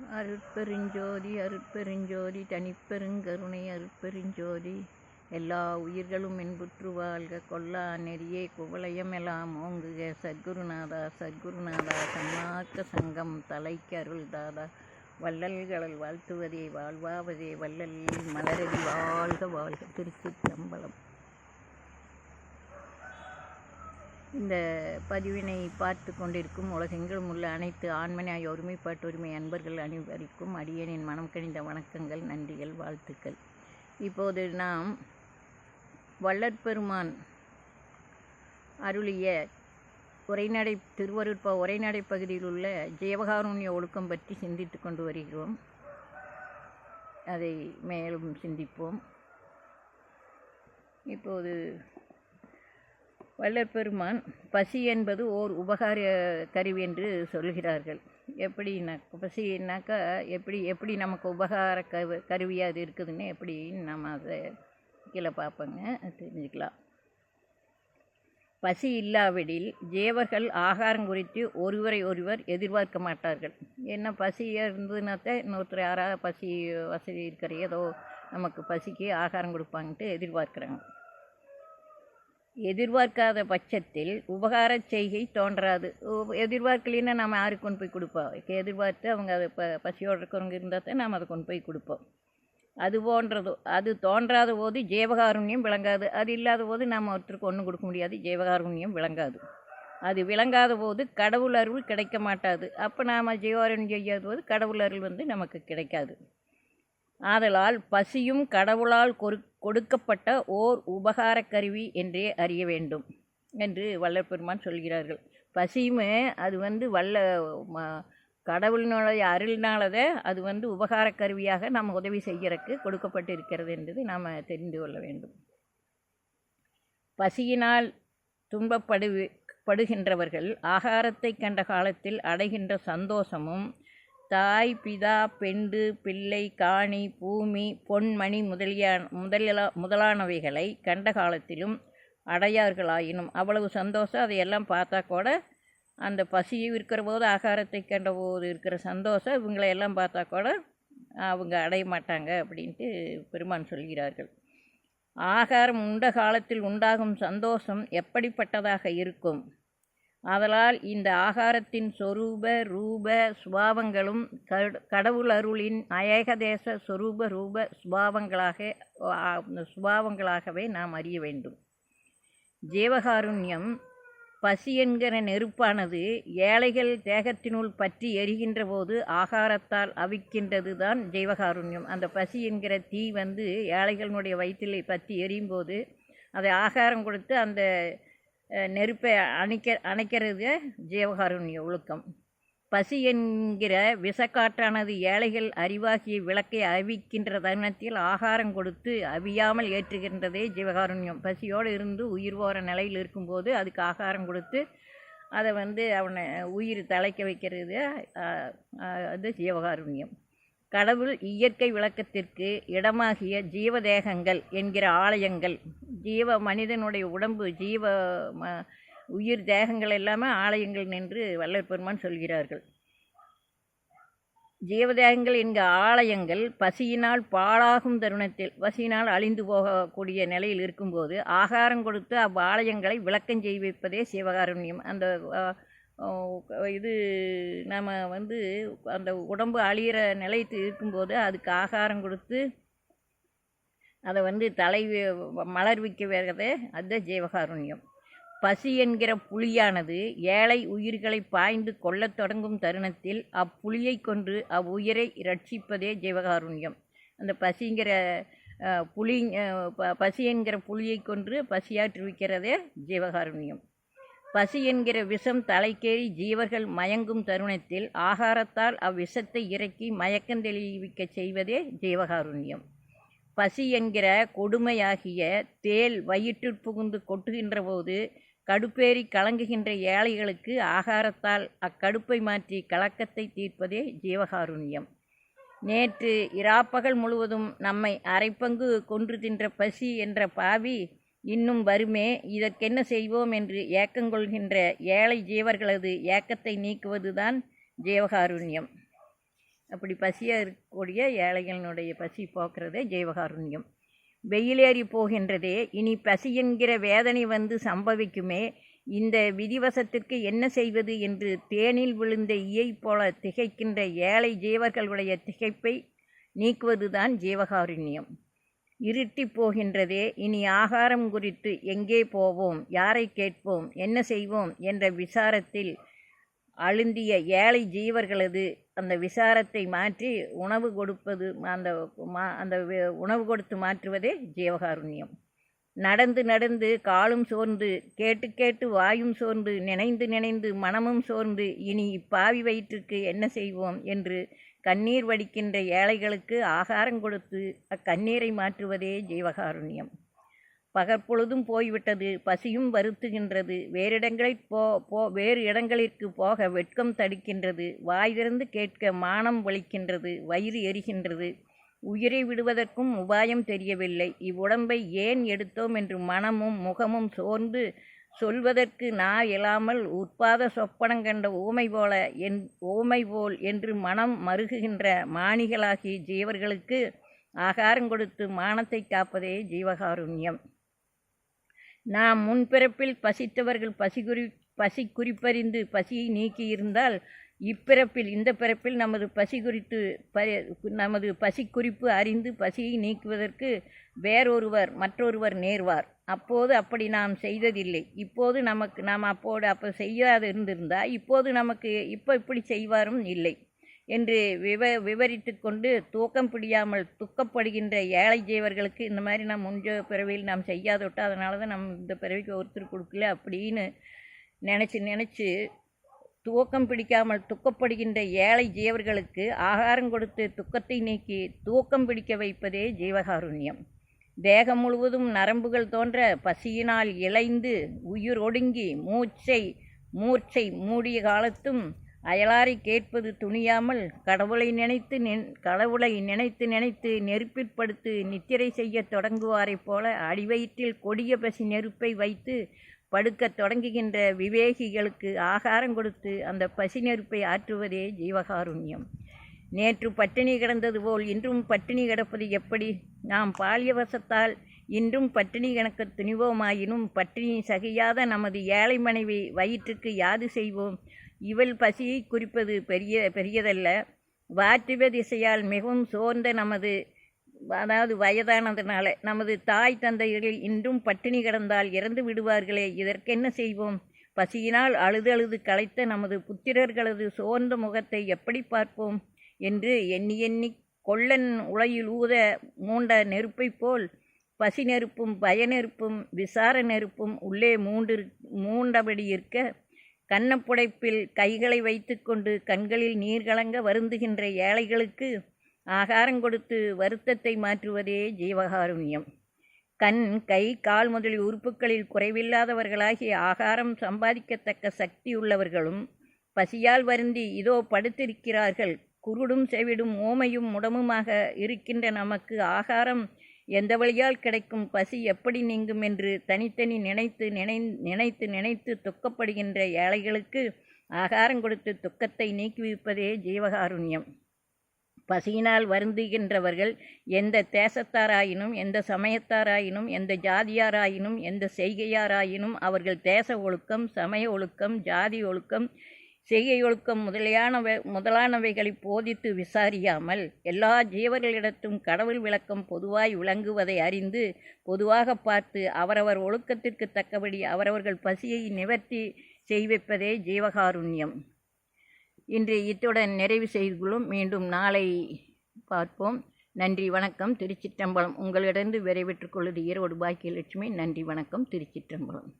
அருட்பெருஞ்சோதி அருட்பெருஞ்சோதி தனிப்பெருங்கருணை அருட்பெருஞ்சோதி. எல்லா உயிர்களும் இன்புற்று வாழ்க. கொல்லா நெறியே குவலயமெல்லாம் ஓங்குக. சத்குருநாதா சத்குருநாதா சன்மார்க்க சங்கம் தலைக்கு அருள் தாதா. வள்ளல்களில் வாழ்த்துவதே வாழ்வாவதே வள்ளல் மலரடி வாழ்க வாழ்க திருச்சி சம்பளம் இந்த பதிவினை பார்த்து கொண்டிருக்கும் உலகெங்கிலும் உள்ள அனைத்து ஆண்மனாய் ஒருமைப்பாட்டு உரிமை அன்பர்கள் அனைவருக்கும் அடியனின் மனம் கணிந்த வணக்கங்கள் நன்றிகள் வாழ்த்துக்கள். இப்போது நாம் வள்ளற்பெருமான் அருளிய உரைநடை திருவருட்ப உரைநடை பகுதியில் உள்ள ஜீவகாருண்ய ஒழுக்கம் பற்றி சிந்தித்து கொண்டு வருகிறோம். அதை மேலும் சிந்திப்போம். இப்போது வள்ளற்பெருமான் பசி என்பது ஓர் உபகார கருவி என்று சொல்கிறார்கள். எப்படின்னா பசினாக்கா எப்படி எப்படி நமக்கு உபகார கரு கருவியாக அது இருக்குதுன்னு எப்படின்னு நம்ம அதை கீழே பார்ப்போங்க தெரிஞ்சுக்கலாம். பசி இல்லாவிடில் ஜேவர்கள் ஆகாரம் குறித்து ஒருவரை ஒருவர் எதிர்பார்க்க மாட்டார்கள். என்ன பசியாக இருந்ததுனாத்த இன்னொருத்தர் யாராவது பசி வசதி இருக்கிற ஏதோ நமக்கு பசிக்கு ஆகாரம் கொடுப்பாங்கன்ட்டு எதிர்பார்க்குறாங்க. எதிர்பார்க்காத பட்சத்தில் உபகார செய்கை தோன்றாது. எதிர்பார்க்கலின்னா நம்ம யாருக்கு கொண்டு போய் கொடுப்போம்? எதிர்பார்த்து அவங்க அதை ப பசியோடு இருக்கிறவங்க இருந்தால் தான் நாம் அதை கொண்டு போய் கொடுப்போம். அது போன்றது. அது தோன்றாத போது ஜீவகாருண்யம் விளங்காது. அது இல்லாத போது நாம் ஒருத்தருக்கு ஒன்றும் கொடுக்க முடியாது. ஜீவகாருண்யம் விளங்காது. அது விளங்காத போது கடவுள் அருள் கிடைக்க மாட்டாது. அப்போ நாம் ஜீவாருண்யம் செய்யாத போது கடவுள் அருள் வந்து நமக்கு கிடைக்காது. ஆதலால் பசியும் கடவுளால் கொடுக்கப்பட்ட ஓர் உபகார கருவி என்றே அறிய வேண்டும் என்று வல்லப்பெருமான் சொல்கிறார்கள். பசியுமே அது வந்து வல்ல கடவுளினுடைய அருளினாலதே அது வந்து உபகார கருவியாக நாம் உதவி செய்கிறக்கு கொடுக்கப்பட்டு இருக்கிறது என்பது நாம் தெரிந்து கொள்ள வேண்டும். பசியினால் துன்பப்படு படுகின்றவர்கள் ஆகாரத்தை கண்ட காலத்தில் அடைகின்ற சந்தோஷமும் தாய் பிதா பெண்டு பிள்ளை காணி பூமி பொன்மணி முதலிய முதலா முதலானவைகளை கண்ட காலத்திலும் அடையார்களாயினும் அவ்வளவு சந்தோஷம் அதையெல்லாம் பார்த்தா கூட அந்த பசியும் இருக்கிற போது ஆகாரத்தை கண்ட போது இருக்கிற சந்தோஷம் இவங்களை எல்லாம் பார்த்தா கூட அவங்க அடைய மாட்டாங்க அப்படின்ட்டு பெருமான் சொல்கிறார்கள். ஆகாரம் உண்ட காலத்தில் உண்டாகும் சந்தோஷம் எப்படிப்பட்டதாக இருக்கும்? ஆதலால் இந்த ஆகாரத்தின் சொரூப ரூப சுபாவங்களும் கடவுள் அருளின் அயகதேச சொரூப ரூப சுபாவங்களாக சுபாவங்களாகவே நாம் அறிய வேண்டும். ஜீவகாருண்யம் பசி என்கிற நெருப்பானது ஏழைகள் தேகத்தினுள் பற்றி எரிகின்ற போது ஆகாரத்தால் அவிக்கின்றது தான் ஜீவகாருண்யம். அந்த பசி என்கிற தீ வந்து ஏழைகளினுடைய வயிற்றில் பற்றி எரியும் போது அதை ஆகாரம் கொடுத்து அந்த நெருப்பை அணைக்க அணைக்கிறது ஜீவகாருண்ய ஒழுக்கம். பசி என்கிற விஷக்காற்றானது ஏழைகள் அறிவாகிய விளக்கை அவிக்கின்ற தருணத்தில் ஆகாரம் கொடுத்து அவியாமல் ஏற்றுகின்றதே ஜீவகாருண்யம். பசியோடு இருந்து உயிர் போகிற நிலையில் இருக்கும்போது அதுக்கு ஆகாரம் கொடுத்து அதை வந்து அவனை உயிர் தலைக்க வைக்கிறது அது ஜீவகாருண்யம். கடவுள் இயற்கை விளக்கத்திற்கு இடமாகிய ஜீவதேகங்கள் என்கிற ஆலயங்கள் ஜீவ மனிதனுடைய உடம்பு ஜீவ ம உயிர் தேகங்கள் எல்லாமே ஆலயங்கள் என்று வல்லற் பெருமான் சொல்கிறார்கள். ஜீவதேகங்கள் என்கிற ஆலயங்கள் பசியினால் பாழாகும் தருணத்தில் பசியினால் அழிந்து போகக்கூடிய நிலையில் இருக்கும்போது ஆகாரம் கொடுத்து அவ்வாலயங்களை விளக்கம் செய்விப்பதே சிவகாருண்யம். அந்த இது நம்ம வந்து அந்த உடம்பு அழியிற நிலைத்து இருக்கும்போது அதுக்கு ஆகாரம் கொடுத்து அதை வந்து தலை மலர்விக்க வேறதே அதுதான் ஜீவகாருண்யம். பசி என்கிற புலியானது ஏழை உயிர்களை பாய்ந்து கொல்லத் தொடங்கும் தருணத்தில் அப்புலியை கொன்று அவ்வுயிரை ரட்சிப்பதே ஜீவகாருண்யம். அந்த பசிங்கிற புலி பசி என்கிற புலியை கொன்று பசியாற்றுவிக்கிறதே ஜீவகாருண்யம். பசி என்கிற விஷம் தலைக்கேறி ஜீவர்கள் மயங்கும் தருணத்தில் ஆகாரத்தால் அவ்விஷத்தை இறக்கி மயக்கம் தெளிவிக்க செய்வதே ஜீவகாருண்யம். பசி என்கிற கொடுமையாகிய தேல் வயிற்றில் புகுந்து கொட்டுகின்ற போது கடுப்பேறி கலங்குகின்ற ஏழைகளுக்கு ஆகாரத்தால் அக்கடுப்பை மாற்றி கலக்கத்தை தீர்ப்பதே ஜீவகாருண்யம். நேற்று இராப்பகல் முழுவதும் நம்மை அரைப்பங்கு கொன்று தின்ற பசி என்ற பாவி இன்னும் வருமே இதற்கென்ன செய்வோம் என்று ஏக்கங்கொள்கின்ற ஏழை ஜீவர்களது ஏக்கத்தை நீக்குவதுதான் ஜீவகாருண்யம். அப்படி பசியாக இருக்கக்கூடிய ஏழைகளினுடைய பசி போக்குறதே ஜீவகாருண்யம். வெயிலேறி போகின்றதே இனி பசி என்கிற வேதனை வந்து சம்பவிக்குமே இந்த விதிவசத்திற்கு என்ன செய்வது என்று தேனில் விழுந்த ஈயை போல திகைக்கின்ற ஏழை ஜீவர்களுடைய திகைப்பை நீக்குவதுதான் ஜீவகாருண்யம். இருட்டி போகின்றதே இனி ஆகாரம் குறித்து எங்கே போவோம்? யாரை கேட்போம்? என்ன செய்வோம்? என்ற விசாரத்தில் அழுந்திய ஏழை ஜீவர்களது அந்த விசாரத்தை மாற்றி உணவு கொடுப்பது அந்த மா அந்த உணவு கொடுத்து மாற்றுவதே ஜீவகாருண்யம். நடந்து நடந்து காலும் சோர்ந்து கேட்டு கேட்டு வாயும் சோர்ந்து நினைந்து நினைந்து மனமும் சோர்ந்து இனி இப்பாவி வயிற்றுக்கு என்ன செய்வோம்? என்று கண்ணீர் வடிக்கின்ற ஏழைகளுக்கு ஆகாரம் கொடுத்து அக்கண்ணீரை மாற்றுவதே ஜீவகாருண்யம். பகற்பொழுதும் போய்விட்டது பசியும் வருத்துகின்றது வேறிடங்களை போ போ வேறு இடங்களிற்கு போக வெட்கம் தடுக்கின்றது வாய் கேட்க மானம் வலிக்கின்றது வயிறு எரிகின்றது உயிரை விடுவதற்கும் உபாயம் தெரியவில்லை. இவ்வுடம்பை ஏன் எடுத்தோம் என்று மனமும் முகமும் சோர்ந்து சொல்வதற்கு நா இல்லாமல் உற்பாத சொப்பனம் கண்ட ஊமை போல என் ஊமை போல் என்று மனம் மருகுகின்ற மாணிகளாகி ஜீவர்களுக்கு ஆகாரம் கொடுத்து மானத்தை காப்பதே ஜீவகாருண்யம். நாம் முன்பிறப்பில் பசித்தவர்கள் பசி குறி பசி குறிப்பறிந்து பசியை நீக்கியிருந்தால் இப்பிறப்பில் இந்த பிறப்பில் நமது பசி குறித்து ப நமது பசி குறிப்பு அறிந்து பசியை நீக்குவதற்கு வேறொருவர் மற்றொருவர் நேர்வார். அப்போது அப்படி நாம் செய்ததில்லை. இப்போது நமக்கு நாம் அப்போது அப்போ செய்யாது இருந்திருந்தால் இப்போது நமக்கு இப்போ இப்படி செய்வாரும் இல்லை என்று விவ விவரித்து கொண்டு தூக்கம் பிடியாமல் துக்கப்படுகின்ற ஏழை ஜீவர்களுக்கு இந்த மாதிரி நாம் முன்ஜ பிறவியில் நாம் செய்யாத அதனால தான் நம்ம இந்த பிறவிக்கு ஒருத்தர் கொடுக்கல அப்படின்னு நினச்சி நினச்சி தூக்கம் பிடிக்காமல் துக்கப்படுகின்ற ஏழை ஜீவர்களுக்கு ஆகாரம் கொடுத்து துக்கத்தை நீக்கி தூக்கம் பிடிக்க வைப்பதே ஜீவகாருண்யம். தேகம் முழுவதும் நரம்புகள் தோன்ற பசியினால் இளைந்து உயிர் ஒடுங்கி மூச்சை மூர்ச்சை மூடிய காலத்தும் அயலாரை கேட்பது துணியாமல் கடவுளை நினைத்து நின் கடவுளை நினைத்து நினைத்து நெருப்பிற்படுத்து நித்திரை செய்யத் தொடங்குவாரைப் போல அடிவயிற்றில் கொடிய பசி நெருப்பை வைத்து படுக்கத் தொடங்குகின்ற விவேகிகளுக்கு ஆகாரம் கொடுத்து அந்த பசி நெருப்பை ஆற்றுவதே ஜீவகாருண்யம். நேற்று பட்டினி கிடந்தது போல் இன்றும் பட்டினி கிடப்பது எப்படி? நாம் பால்யவசத்தால் இன்றும் பட்டினி கணக்க துணிவோமாயினும் பட்டினி சகியாத நமது ஏழை மனைவி வயிற்றுக்கு யாது செய்வோம்? இவள் பசியை குறிப்பது பெரிய பெரியதல்ல. வாற்றுவ திசையால் மிகவும் சோர்ந்த நமது அதாவது வயதானதுனால நமது தாய் தந்தையர்கள் இன்றும் பட்டினி கிடந்தால் இறந்து விடுவார்களே இதற்கென்ன செய்வோம்? பசியினால் அழுது அழுது களைத்த நமது புத்திரர்களது சோர்ந்த முகத்தை எப்படி பார்ப்போம்? என்று எண்ணி எண்ணி கொள்ளன் உலையில் ஊத மூண்ட நெருப்பைப் போல் பசி நெருப்பும் பய நெருப்பும் விசார நெருப்பும் உள்ளே மூண்டு மூண்டபடி இருக்க கண்ணப்புடைப்பில் கைகளை வைத்துக்கொண்டு கண்களில் நீர் கலங்க வருந்துகின்ற ஏழைகளுக்கு ஆகாரம் கொடுத்து வருத்தத்தை மாற்றுவதே ஜீவகாருண்யம். கண் கை கால் முதலிய உறுப்புகளில் குறைவில்லாதவர்களாகி ஆகாரம் சம்பாதிக்கத்தக்க சக்தி உள்ளவர்களும் பசியால் வருந்தி இதோ படுத்திருக்கிறார்கள். குருடும் செவிடும் ஓமையும் முடமுமாக இருக்கின்ற நமக்கு ஆகாரம் எந்த வழியால் கிடைக்கும்? பசி எப்படி நீங்கும் என்று தனித்தனி நினைத்து நினை நினைத்து நினைத்து துக்கப்படுகின்ற ஏழைகளுக்கு ஆகாரம் கொடுத்து துக்கத்தை நீக்குவிப்பதே ஜீவகாருண்யம். பசியினால் வருந்துகின்றவர்கள் எந்த தேசத்தாராயினும் எந்த சமயத்தாராயினும் எந்த ஜாதியாராயினும் எந்த செய்கையாராயினும் அவர்கள் தேச ஒழுக்கம் சமய ஒழுக்கம் ஜாதி ஒழுக்கம் செய்கை ஒழுக்கம் முதலியானவை முதலானவைகளை போதித்து விசாரியாமல் எல்லா ஜீவர்களிடத்தும் கடவுள் விளக்கம் பொதுவாய் விளங்குவதை அறிந்து பொதுவாக பார்த்து அவரவர் ஒழுக்கத்திற்கு தக்கபடி அவரவர்கள் பசியை நிவர்த்தி செய்விப்பதே ஜீவகாருண்யம். இன்று இத்துடன் நிறைவு செய்துள்ளோம் மீண்டும் நாளை பார்ப்போம். நன்றி வணக்கம். திருச்சிற்றம்பலம். உங்களிடந்து விரைவிற்றுக் கொள்வது ஈரோடு பாக்கியலட்சுமி. நன்றி வணக்கம். திருச்சிற்றம்பலம்.